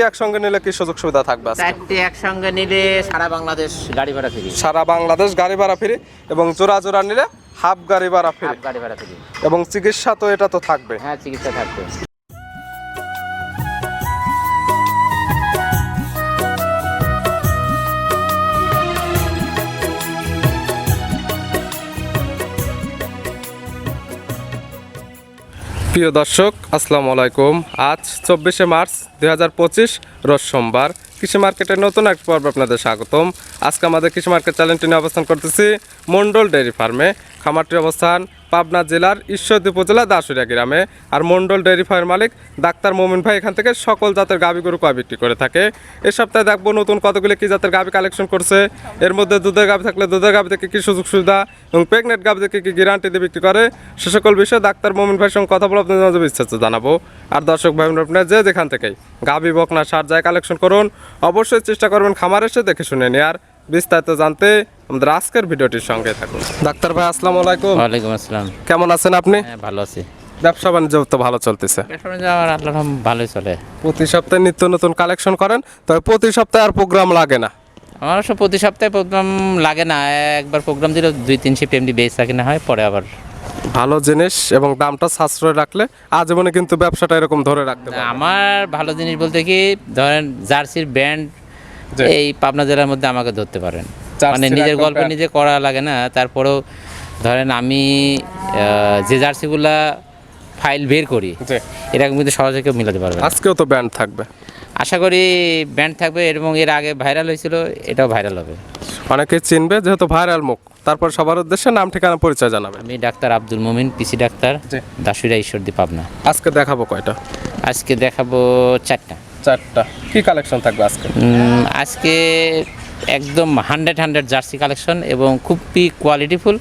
চারটি একসঙ্গে নিলে কি সুযোগ সুবিধা থাকবে চারটি একসঙ্গে নিলে সারা বাংলাদেশ গাড়ি ভাড়া ফিরি। সারা বাংলাদেশ গাড়ি ভাড়া ফ্রি এবং জোড়া জোড়া নিলে হাফ গাড়ি ভাড়া ফ্রি। গাড়ি ভাড়া ফ্রি। এবং চিকিৎসা তো এটা তো থাকবে। হ্যাঁ চিকিৎসা থাকবে। প্রিয় দর্শক, আসসালামু আলাইকুম। আজ চব্বিশে মার্চ দু হাজার পঁচিশ, রোজ সোমবার। কৃষি মার্কেটের নতুন এক পর্ব আপনাদের স্বাগতম। আজকে আমাদের কৃষি মার্কেট চ্যানেলটি নিয়ে অবস্থান করতেছি মন্ডল ডেয়ারি ফার্মে। খামারটির অবস্থান পাবনা জেলার ঈশ্বরদী উপজেলা দাসুরিয়া গ্রামে। আর মন্ডল ডেয়ারি ফার্মের মালিক ডাক্তার মোমিন ভাই এখান থেকে সকল জাতের গাভী গরু কয় বিক্রি করে থাকে। এ সপ্তাহে দেখব নতুন কতগুলি কী জাতের গাভী কালেকশন করছে। এর মধ্যে দুধের গাভী থাকলে দুধের গাভী থেকে কী সুযোগ সুবিধা এবং প্রেগনেন্ট গাভী থেকে কী গ্যারান্টি দিয়ে বিক্রি করে। সে সকল বিষয়ে ডাক্তার মোমিন ভাইয়ের সঙ্গে কথা বলে আপনাদের মাঝে বিস্তারিত জানাব। আর দর্শক ভাই আপনারা যে যেখান থেকেই গাভী বকনা সার যায় কালেকশন করুন, অবশ্যই চেষ্টা করবেন খামার এসে দেখে শুনে নেয়ার। বিস্তারিত জানতে আমাদের আজকের ভিডিওটির সঙ্গে থাকুন। ডাক্তার ভাই আসসালামু আলাইকুম। ওয়ালাইকুম আসসালাম। কেমন আছেন আপনি? হ্যাঁ ভালো আছি। ব্যবসা বাণিজ্য তো ভালো চলতেছে। আল্লাহ ভালোই চলে। প্রতি সপ্তাহে নিত্য নতুন কালেকশন করেন তবে প্রতি সপ্তাহে আর প্রোগ্রাম লাগে না। আমার অবশ্য প্রতি সপ্তাহে প্রোগ্রাম লাগে না একবার প্রোগ্রাম দিলে দুই তিন শিফট এমনি বেস থাকে না হয় পরে আবার। ভালো জিনিস এবং দামটা সাশ্রয় রাখলে আজীবনে কিন্তু ব্যবসাটা এরকম ধরে রাখতে আমার ভালো জিনিস বলতে কি ধরেন জার্সির ব্যান্ড। এই পাবনা জেলার মধ্যে আমাকে ধরতে পারেন। মানে নিজের গল্প নিজে করা লাগে না তারপরেও ধরেন আমি যে জার্সিগুলা ফাইল বের করি। এরকম কিন্তু সহজে কেউ মিলাতে পারবে আজকেও তো ব্যান্ড থাকবে। আশা করি ব্যান্ড থাকবে এবং এর আগে ভাইরাল হয়েছিল এটাও ভাইরাল হবে। অনেকে চিনবে যেহেতু ভাইরাল মুখ। তারপর সবার উদ্দেশ্যে নাম ঠিকানা পরিচয় জানাবেন। আমি doctor Abdul Mumin PC doctor. Dasura Ishwardi Pabna. আজকে দেখাবো কয়টা? আজকে দেখাবো চারটা। চারটা। কি কালেকশন থাকবে আজকে? আজকে একদম হান্ড্রেড হান্ড্রেড জার্সি কালেকশন এবং খুবই কোয়ালিটিফুল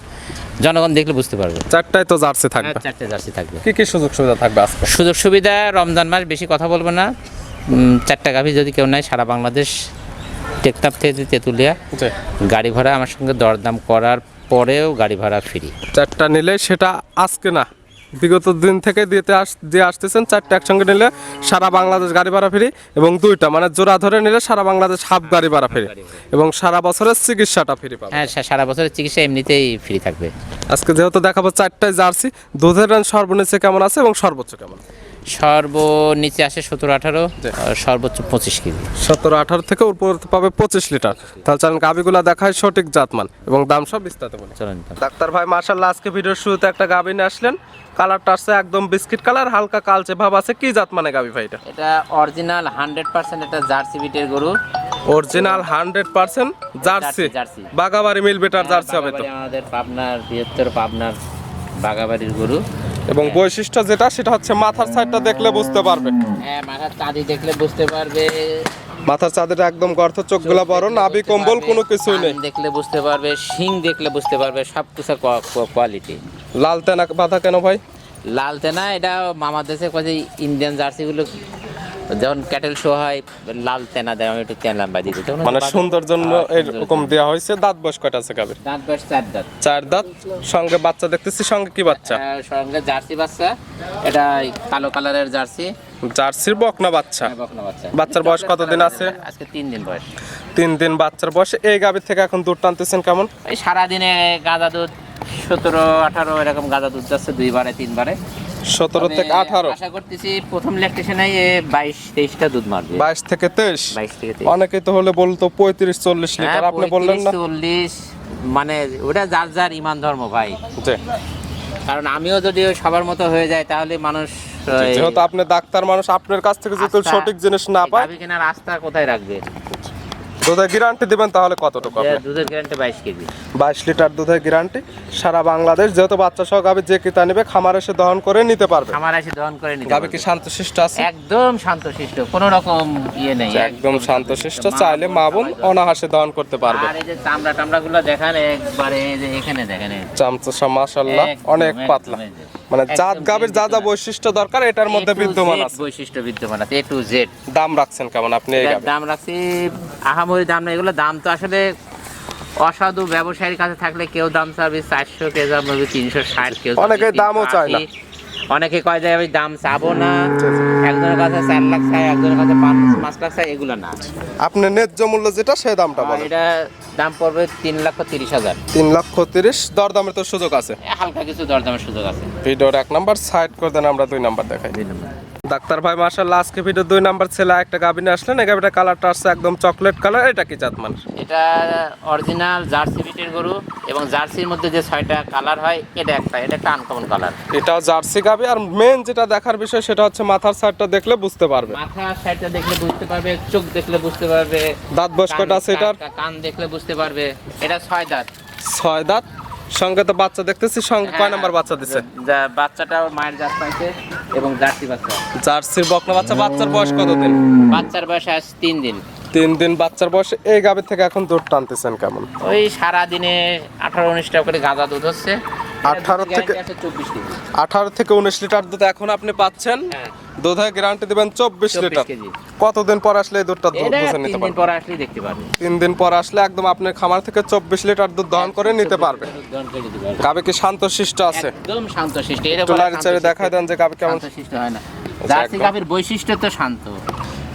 জনগণ দেখলে বুঝতে পারবে। চারটায় তো জার্সি থাকবে। হ্যাঁ, চারটে জার্সি থাকবে। কি কি সুযোগ সুবিধা থাকবে আজকে? সুযোগ সুবিধা রমজান মাস বেশি কথা বলব না। চারটা গাভি যদি কেউ নেয় সারা বাংলাদেশ টেকনাফ থেকে তেঁতুলিয়া গাড়ি ভাড়া আমার সঙ্গে দরদাম করার পরেও গাড়ি ভাড়া ফ্রি চারটা নিলে সেটা আজকে না বিগত দিন থেকে দিতে আস দিয়ে আসতেছেন চারটে একসঙ্গে নিলে সারা বাংলাদেশ গাড়ি ভাড়া ফেরি এবং দুইটা মানে জোড়া ধরে নিলে সারা বাংলাদেশ হাফ গাড়ি ভাড়া ফেরি এবং সারা বছরের চিকিৎসাটা ফ্রি পাবে হ্যাঁ সারা বছরের চিকিৎসা এমনিতেই ফ্রি থাকবে। আজকে যেহেতু দেখাবো চারটায় জার্সি দুধের রান সর্বনিচে কেমন আছে এবং সর্বোচ্চ কেমন? সর্বনিচে আসে সতেরো আঠারো সর্বোচ্চ পঁচিশ কেজি। সতেরো আঠারো থেকে উপর পাবে পঁচিশ লিটার। তাহলে চলেন গাবিগুলা দেখায় সঠিক জাতমান এবং দাম সব বিস্তারিত বলি। চলেন ডাক্তার ভাই মার্শাল্লাহ আজকে ভিডিওর শুরুতে একটা গাবি নিয়ে আসলেন। কালারটা আসছে একদম বিস্কিট কালার হালকা কালচে ভাব আছে। কি জাত মানে গাবি ভাই এটা? এটা অরিজিনাল হান্ড্রেড পার্সেন্ট এটা জার্সি বিটের গরু। Original hundred percent Jersey. Jersey. Bagabari মিল বেটার জার্সি হবে তো। আমাদের পাবনার বৃহত্তর পাবনার বাগাবাড়ির গরু। এবং বৈশিষ্ট্য যেটা সেটা হচ্ছে মাথার সাইডটা দেখলে বুঝতে পারবে। হ্যাঁ মাথার চাঁদি দেখলে বুঝতে পারবে। মাথার চাঁদের একদম গর্ত চোখগুলা বড় নাভি বুঝতে কম্বল কোনো কিছুই নেই। দেখলে বুঝতে পারবে শিং দেখলে বুঝতে পারবে সব কিছু কোয়ালিটি লাল তেনা বাধা কেন ভাই? লাল তেনা এটা মামার দেশে কাজে ইন্ডিয়ান জার্সিগুলো যখন ক্যাটেল শো হয় লাল তেনা দেয় আমি একটু তেল লাম্বা দিয়ে দিই মানে সুন্দর জন্য হ্যাঁ, এরকম দেওয়া হয়েছে। দাঁত বয়স কয়টা আছে গাবির দাঁত বয়স চার দাঁত। চার দাঁত? সঙ্গে বাচ্চা দেখতেছি সঙ্গে কি বাচ্চা? সঙ্গে জার্সি বাচ্চা। এটা কালো কালারের জার্সি। জার্সির বকনা বাচ্চা। বকনা বাচ্চা। বাচ্চার বয়স কতদিন আছে? আজকে তিন দিন বয়স। তিন দিন বাচ্চার বয়সে। এই গাভীর থেকে এখন দুধ টানতেছেন কেমন? এই সারাদিনে গাঁদা দুধ সতেরো আঠারো এরকম গাঁদা দুধ যাচ্ছে দুইবারে তিনবারে। সতেরো থেকে আঠারো। আশা করতেছি প্রথম ল্যাকটেশনে বাইশ তেইশটা দুধ মারবে। বাইশ থেকে তেইশ? বাইশ থেকে অনেকেই তো হলে বলতো পঁয়ত্রিশ চল্লিশ হ্যাঁ, লিটার আপনি বললেন না? চল্লিশ মানে ওটা যার যার ইমান ধর্ম ভাই। কারণ আমিও যদি সবার মতো হয়ে যায় তাহলে মানুষ যেহেতু আপনি ডাক্তার মানুষ আপনার কাছ থেকে যদি সঠিক জিনিস না পায় কেনার রাস্তা কোথায় রাখবে? দুধের গ্যারান্টি দিবেন তাহলে কতটুকু যে আপনি? দুধের গ্যারান্টি বাইশ কেজি। বাইশ লিটার দুধের গ্যারান্টি সারা বাংলাদেশ যেহেতু বাচ্চা সহ গাভী যে কিতা নেবে খামার এসে দহন করে নিতে পারবে। আমার এসে দহন করে নিতে গাভী কি শান্তশিষ্ট আছে? একদম শান্তশিষ্ট কোনো রকম ইয়ে নেই। একদম শান্তশিষ্ট চাইলে মা বোন অনাহাসে দহন করতে পারবে। আর এই যে চামড়া টামড়া গুলো দেখেন একবারে এই যে এখানে দেখেন চামচা একদম, অনেক পাতলা। মানে জাত গাবের যা যা বৈশিষ্ট্য দরকার এটার মধ্যে বিদ্যমান আছে। বৈশিষ্ট্য বিদ্যমান আছে এ টু জেড। দাম রাখছেন কেমন আপনি এই দাম রাখছি আহামরি দাম না এগুলো দাম তো আসলে অসাধু ব্যবসায়ীর কাছে থাকলে কেউ দাম চাবে চারশো কেউ দাম তিনশো ষাট কেউ অনেকে দামও চায় না। 380, অনেকে কয় যায় আমি দাম চাবো না। একজনের কাছে চার লাখ চাই একজনের কাছে পাঁচ লাখ চাই এগুলো না। আপনার ন্যায্য মূল্য যেটা সে দামটা বলেন। এটা দাম পড়বে তিন লক্ষ তিরিশ হাজার। তিন লক্ষ তিরিশ দরদামের তো সুযোগ আছে। হালকা কিছু দরদামের সুযোগ আছে। ভিডিওর এক নাম্বার সাইড করে দেন আমরা দুই নাম্বার দেখাই। ডাক্তার ভাই মার্শাল্লাহ আজকে ভিডিও দুই নাম্বার ছেলে একটা গাবিনে আসলেন। এই গাবিটা কালারটা আসছে একদম চকলেট কালার এটা কি জাত মানে এটা অরিজিনাল জার্সি বিটের গরু এবং জার্সির মধ্যে যে ছয়টা কালার হয় এটা একটা এটা একটা আনকমন কালার এটাও জার্সি গাবি আর মেন যেটা দেখার বিষয় সেটা হচ্ছে মাথার সাইডটা দেখলে বুঝতে পারবে। মাথা সাইডটা দেখলে বুঝতে পারবে চোখ দেখলে বুঝতে পারবে দাঁত বয়স কয়টা আছে এটার? কান- দেখলে বুঝতে পারবে এটা ছয় দাঁত। ছয় দাঁত। সঙ্গে তো বাচ্চা দেখতেছি সঙ্গে কয় নাম্বার বাচ্চা দিছে? যা বাচ্চাটা মায়ের জাত পাইছে। এবং জার্সি বাচ্চা। জার্সির বকনা বাচ্চা বাচ্চার বয়স কতদিন? বাচ্চার বয়স আজ তিন দিন। তিন দিন বাচ্চার বয়সে। এই গাবির থেকে এখন দুধ টানতেছেন কেমন? ওই সারা দিনে আঠারো উনিশটা করে গাঁদা দুধ হচ্ছে। 18 থেকে- আঠারো থেকে উনিশ লিটার দুধ এখন আপনি পাচ্ছেন। হ্যাঁ। গ্যারান্টি দিবেন চব্বিশ 24 লিটার। কতদিন পর আসলে এই দুধটা দুধ বুঝে নিতে পারবে। তিন দিন পর আসলে একদম আপনার খামার থেকে চব্বিশ লিটার দুধ দহন করে নিতে পারবে। গাবে কি শান্ত শিষ্ট আছে? একদম শান্ত শিষ্ট। এটা দেখায় দেন যে গাবে কেমন শান্ত শিষ্ট হয় না। জার্সি একদম। বৈশিষ্ট্য তো শান্ত।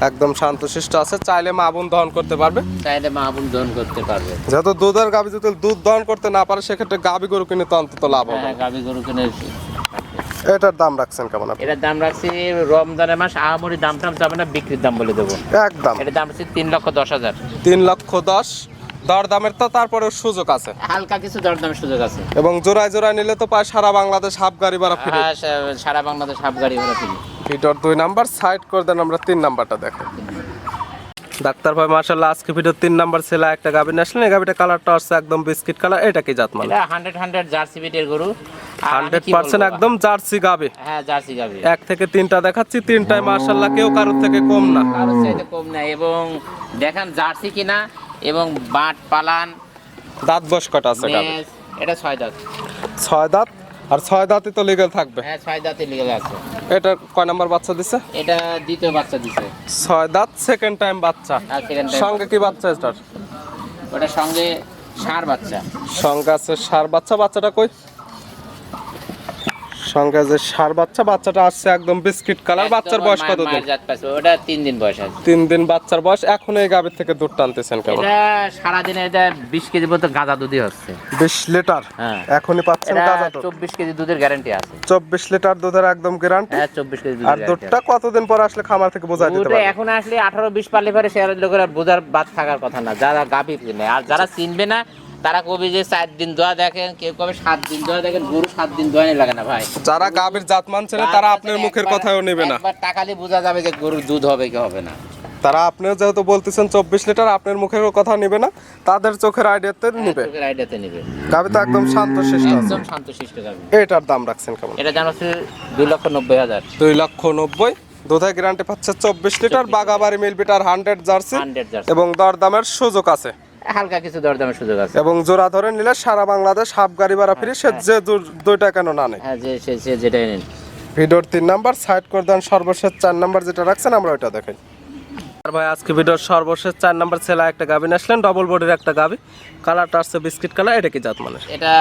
একদম শান্ত শিষ্ট আছে চাইলে মা বোন দহন করতে পারবে। চাইলে মা বোন দহন করতে পারবে। যেহেতু দুধের গাবি যদি দুধ দহন করতে না পারে সেক্ষেত্রে গাবি গরু কিনে তো অন্তত লাভ হবে। হ্যাঁ গাভী গরু কিনে এটার দাম রাখছেন কেমন আপনি? এটার দাম রাখছি রমজানের মাস আহামরি দাম টাম যাবে না বিক্রির দাম বলে দেবো। একদম। এটার দাম রাখছি তিন লক্ষ দশ হাজার। তিন লক্ষ দশ দর দামের তো তারপরে সুযোগ আছে। হালকা কিছু দরদামের সুযোগ আছে। এবং জোড়ায় জোড়ায় নিলে তো পায় সারা বাংলাদেশ হাফ গাড়ি ভাড়া ফ্রি। হ্যাঁ সারা বাংলাদেশ হাফ গাড়ি ভাড়া ফ্রি। ভিডিওর দুই নাম্বার সাইড করে দেন আমরা তিন নাম্বারটা দেখেন। ডাক্তার ভাই মার্শাল্লাহ আজকে ভিডিও তিন নাম্বার ছেলে একটা গাবিন আসলেন। এই গাবিটা কালারটা আসছে একদম বিস্কিট কালার এটা কি জাত মানে এটা হান্ড্রেড হান্ড্রেড জার্সি বিটের গরু। Hundred percent? একদম জার্সি গাবি হ্যাঁ জার্সি গাভী। এক থেকে তিনটা দেখাচ্ছি তিনটায় মার্শাল্লাহ কেউ কারোর থেকে কম না। কারোর চাইতে কম নাই এবং দেখেন জার্সি কিনা এবং বাট পালান। দাঁত বয়স কটা আছে গাবি এটা ছয় দাঁত। ছয় দাঁত। আর ছয় দাঁতে তো লিগেল থাকবে। হ্যাঁ ছয় দাঁতে লিগেল আছে। এটা কয় নাম্বার বাচ্চা দিছে? এটা দ্বিতীয় বাচ্চা দিছে। ছয় দাঁত সেকেন্ড টাইম বাচ্চা। আর সেকেন্ড সঙ্গে কি বাচ্চা এটার? ওটা সঙ্গে সার বাচ্চা। সঙ্গে আছে সার বাচ্চা। বাচ্চাটা কই? আছে সার বাচ্চা বাচ্চাটা আসছে একদম বিস্কিট কালার। বাচ্চার বয়স কত দিন ওটা তিন দিন বয়স আছে। তিন দিন বাচ্চার বয়স। এখন এই থেকে দুধ টানতেছেন কেমন এটা সারাদিনে এটা বিশ কেজি মতো গাঁদা দুধই হচ্ছে। বিশ লিটার? হ্যাঁ। এখনই পাচ্ছেন দুধ? চব্বিশ কেজি দুধের গ্যারান্টি আছে। চব্বিশ লিটার দুধের একদম গ্যারান্টি হ্যাঁ চব্বিশ কেজি আর দুধটা কতদিন পর আসলে খামার থেকে বোঝা দিতে পারবে এখন আসলে আঠারো বিশ পারলে পরে শেয়ারের লোকেরা বোঝার বাদ থাকার কথা না। যারা গাভী কিনে আর যারা চিনবে না তারা কবি যে চার দিন দোয়া দেখেন কেউ কবে সাত দিন দোয়া দেখেন গরু সাত দিন দোয়া লাগে না ভাই। যারা গাভীর জাত মানছে না তারা আপনার মুখের কথাও নেবে না। একবার টাকালে বোঝা যাবে যে গরুর দুধ হবে কি হবে না। তারা আপনিও যেহেতু বলতেছেন চব্বিশ লিটার আপনার মুখের কথা নেবে না তাদের চোখের আইডিয়াতে নিবে। চোখের আইডিয়াতে নিবে। গাভী তো একদম শান্ত শিষ্ট একদম শান্ত শিষ্ট এটার দাম রাখছেন কেমন? এটা জানো হচ্ছে দুই লক্ষ নব্বই হাজার। দুই লক্ষ নব্বই। দুধের গ্যারান্টি পাচ্ছে চব্বিশ লিটার বাগাবাড়ি মিল বিটার হান্ড্রেড জার্সি হান্ড্রেড জার্সি এবং দরদামের সুযোগ আছে। হালকা কিছু দরদামের সুযোগ আছে। এবং জোড়া ধরে নিলে সারা বাংলাদেশ হাফ গাড়ি ভাড়া ফিরে সে যে দু- দুইটা কেন না নেই হ্যাঁ যে সে যেটাই নিন। ভিডিওর তিন নাম্বার সাইড করে দেন সর্বশেষ চার নাম্বার যেটা রাখছেন আমরা ওইটা দেখাই। আর ভাই আজকে ভিডিওর সর্বশেষ চার নাম্বার ছেলে একটা গাবি আসলেন ডবল বডির একটা গাবি কালারটা আসছে বিস্কিট কালার এটা কি জাত মানে এটা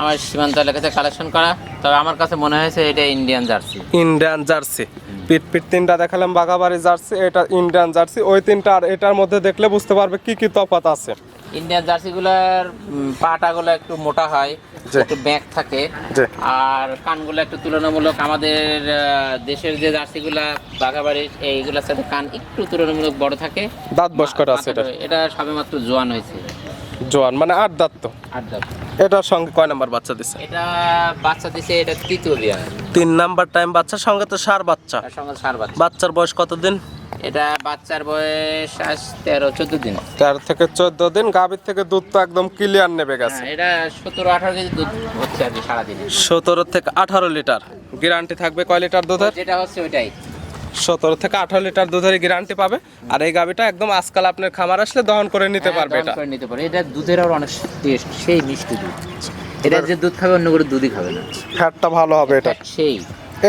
আমার সীমান্ত এলাকাতে কালেকশন করা। তবে আমার কাছে মনে হয়েছে এটা ইন্ডিয়ান জার্সি ইন্ডিয়ান জার্সি পিট পিট তিনটা দেখালাম বাগাবাড়ি জার্সি এটা ইন্ডিয়ান জার্সি ওই তিনটা আর এটার মধ্যে দেখলে বুঝতে পারবে কি কি তফাত আছে। ইন্ডিয়ান জার্সিগুলোর পাটাগুলো একটু মোটা হয়। একটু ব্যাক থাকে। আর কানগুলো একটু তুলনামূলক আমাদের দেশের যে জার্সিগুলা বাঘাবাড়ির এইগুলোর সাথে কান একটু তুলনামূলক বড় থাকে। দাঁত বস করা আছে এটা। এটা সবেমাত্র জোয়ান হয়েছে। জোয়ান মানে আট দাঁত তো। আট দাঁত। এটার সঙ্গে কয় নাম্বার বাচ্চা দিছে? এটা বাচ্চা দিছে এটা তৃতীয় বিয়ার তিন নাম্বার টাইম বাচ্চার সঙ্গে তো সার বাচ্চা। সঙ্গে সার বাচ্চা। বাচ্চার বয়স কতদিন? এটা বাচ্চার বয়স আজ তেরো চোদ্দ দিন। তেরো থেকে চোদ্দ দিন গাভীর থেকে দুধ তো একদম ক্লিয়ার নেবে গেছে। হ্যাঁ, এটা সতেরো আঠারো কেজি দুধ হচ্ছে আর কি সারাদিনে। সতেরো থেকে আঠারো লিটার। গ্যারান্টি থাকবে কয় লিটার দুধের? যেটা হচ্ছে ওইটাই। সতেরো থেকে আঠারো লিটার দুধের গ্যারান্টি পাবে। আর এই গাভীটা একদম আজকাল আপনার খামার আসলে দহন করে নিতে হ্যাঁ, পারবে এটা। করে নিতে পারে এটা দুধের আর অনেক টেস্ট সেই মিষ্টি দুধ। এটা যে দুধ খাবে অন্য করে দুধই খাবে না। ফ্যাটটা ভালো হবে এটা। সেই।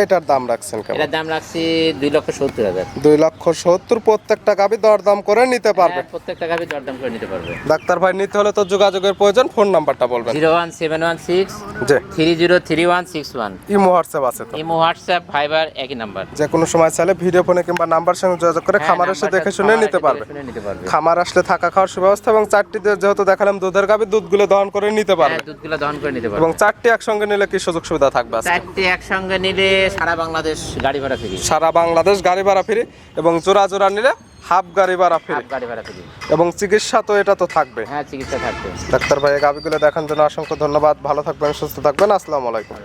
এটার দাম রাখছেন কেমন? এটার দাম রাখছি দুই লক্ষ সত্তর হাজার। দুই লক্ষ সত্তর প্রত্যেকটা গাবি দরদাম করে নিতে পারবে। হ্যাঁ, প্রত্যেকটা গাভি দরদাম করে নিতে পারবে। ডাক্তার ভাই নিতে হলে তো যোগাযোগের প্রয়োজন ফোন নাম্বারটা বলবেন। Zero one seven one six three zero three one six one. Imo WhatsApp আছে তো? ইমো হোয়াটসঅ্যাপ ফাইবার একই নাম্বার। যে কোনো সময় চাইলে ভিডিও ফোনে কিংবা নাম্বার সঙ্গে যোগাযোগ করে খামার এসে দেখে শুনে নিতে পারবে। পারবে। খামার আসলে থাকা খাওয়ার সুব্যবস্থা এবং চারটি যেহেতু দেখালাম দুধের গাবি দুধগুলো দহন করে নিতে পারবে। হ্যাঁ দুধগুলো দহন করে নিতে এবং পারবে। চারটি একসঙ্গে নিলে কি সুযোগ সুবিধা থাকবে চারটি একসঙ্গে নিলে সারা বাংলাদেশ গাড়ি ভাড়া ফ্রি সারা বাংলাদেশ গাড়ি ভাড়া ফ্রি এবং জোড়া জোড়া নিলে হাফ গাড়ি ভাড়া ফ্রি। হাফ গাড়ি ভাড়া ফ্রি এবং চিকিৎসা তো এটা তো থাকবে। হ্যাঁ চিকিৎসা থাকবে। ডাক্তার ভাই গাবিগুলো দেখার জন্য অসংখ্য ধন্যবাদ। ভালো থাকবেন সুস্থ থাকবেন। আসসালামু আলাইকুম।